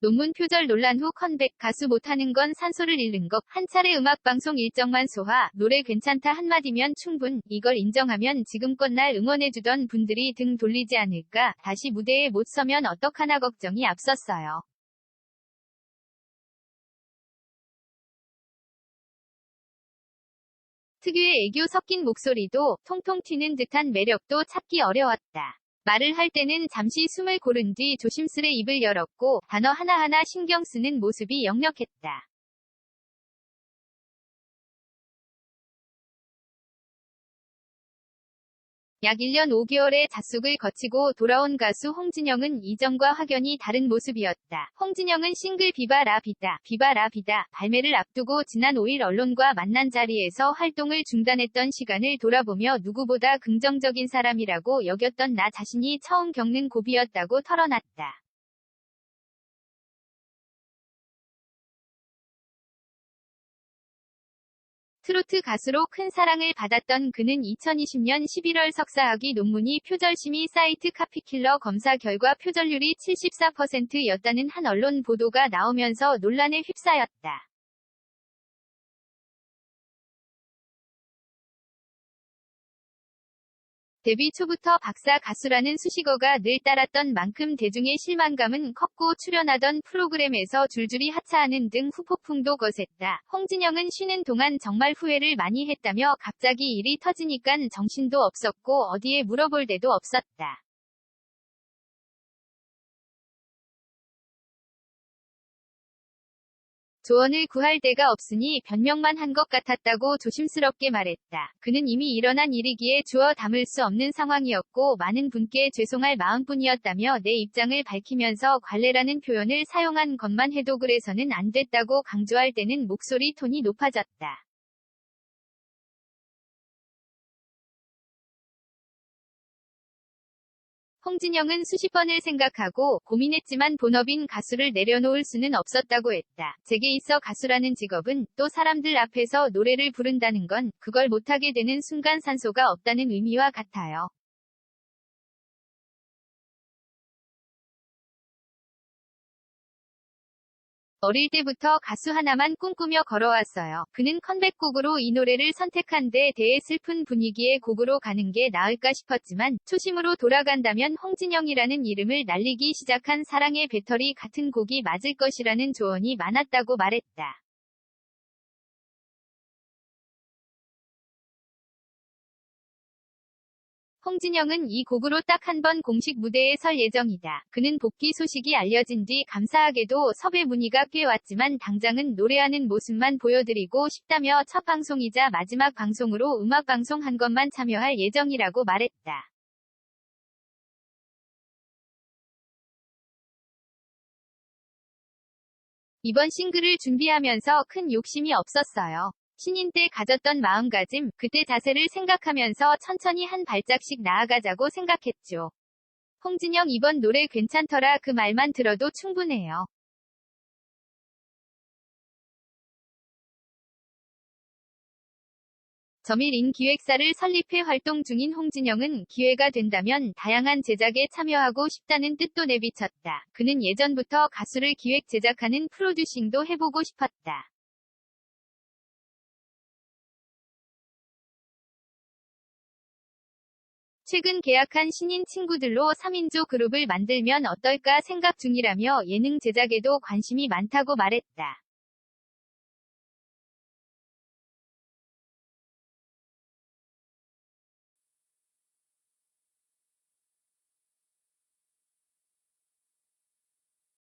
논문 표절 논란 후 컴백 가수 못하는 건 산소를 잃는 것. 한 차례 음악방송 일정만 소화. 노래 괜찮다 한마디면 충분. 이걸 인정하면 지금껏 날 응원해주던 분들이 등 돌리지 않을까. 다시 무대에 못 서면 어떡하나 걱정이 앞섰어요. 특유의 애교 섞인 목소리도 통통 튀는 듯한 매력도 찾기 어려웠다. 말을 할 때는 잠시 숨을 고른 뒤 조심스레 입을 열었고 단어 하나하나 신경 쓰는 모습이 역력했다. 약 1년 5개월의 잣속을 거치고 돌아온 가수 홍진영은 이전과 확연히 다른 모습이었다. 홍진영은 싱글 비바 라 비다, 비바 라 비다 발매를 앞두고 지난 5일 언론과 만난 자리에서 활동을 중단했던 시간을 돌아보며 누구보다 긍정적인 사람이라고 여겼던 나 자신이 처음 겪는 고비였다고 털어놨다. 트로트 가수로 큰 사랑을 받았던 그는 2020년 11월 석사학위 논문이 표절심의 사이트 카피킬러 검사 결과 표절률이 74%였다는 한 언론 보도가 나오면서 논란에 휩싸였다. 데뷔 초부터 박사 가수라는 수식어가 늘 따랐던 만큼 대중의 실망감은 컸고 출연하던 프로그램에서 줄줄이 하차하는 등 후폭풍도 거셌다. 홍진영은 쉬는 동안 정말 후회를 많이 했다며 갑자기 일이 터지니깐 정신도 없었고 어디에 물어볼 데도 없었다. 조언을 구할 데가 없으니 변명만 한 것 같았다고 조심스럽게 말했다. 그는 이미 일어난 일이기에 주어 담을 수 없는 상황이었고 많은 분께 죄송할 마음뿐이었다며 내 입장을 밝히면서 관례라는 표현을 사용한 것만 해도 그래서는 안 됐다고 강조할 때는 목소리 톤이 높아졌다. 홍진영은 수십 번을 생각하고 고민했지만 본업인 가수를 내려놓을 수는 없었다고 했다. 제게 있어 가수라는 직업은 또 사람들 앞에서 노래를 부른다는 건 그걸 못하게 되는 순간 산소가 없다는 의미와 같아요. 어릴 때부터 가수 하나만 꿈꾸며 걸어왔어요. 그는 컴백곡으로 이 노래를 선택한 데 대해 슬픈 분위기의 곡으로 가는 게 나을까 싶었지만 초심으로 돌아간다면 홍진영이라는 이름을 날리기 시작한 사랑의 배터리 같은 곡이 맞을 것이라는 조언이 많았다고 말했다. 홍진영은 이 곡으로 딱 한 번 공식 무대에 설 예정이다. 그는 복귀 소식이 알려진 뒤 감사하게도 섭외 문의가 꽤 왔지만 당장은 노래하는 모습만 보여드리고 싶다며 첫 방송이자 마지막 방송으로 음악방송 한 것만 참여할 예정이라고 말했다. 이번 싱글을 준비하면서 큰 욕심이 없었어요. 신인 때 가졌던 마음가짐, 그때 자세를 생각하면서 천천히 한 발짝씩 나아가자고 생각했죠. 홍진영 이번 노래 괜찮더라 그 말만 들어도 충분해요. 점일인 기획사를 설립해 활동 중인 홍진영은 기회가 된다면 다양한 제작에 참여하고 싶다는 뜻도 내비쳤다. 그는 예전부터 가수를 기획 제작하는 프로듀싱도 해보고 싶었다. 최근 계약한 신인 친구들로 3인조 그룹을 만들면 어떨까 생각 중이라며 예능 제작에도 관심이 많다고 말했다.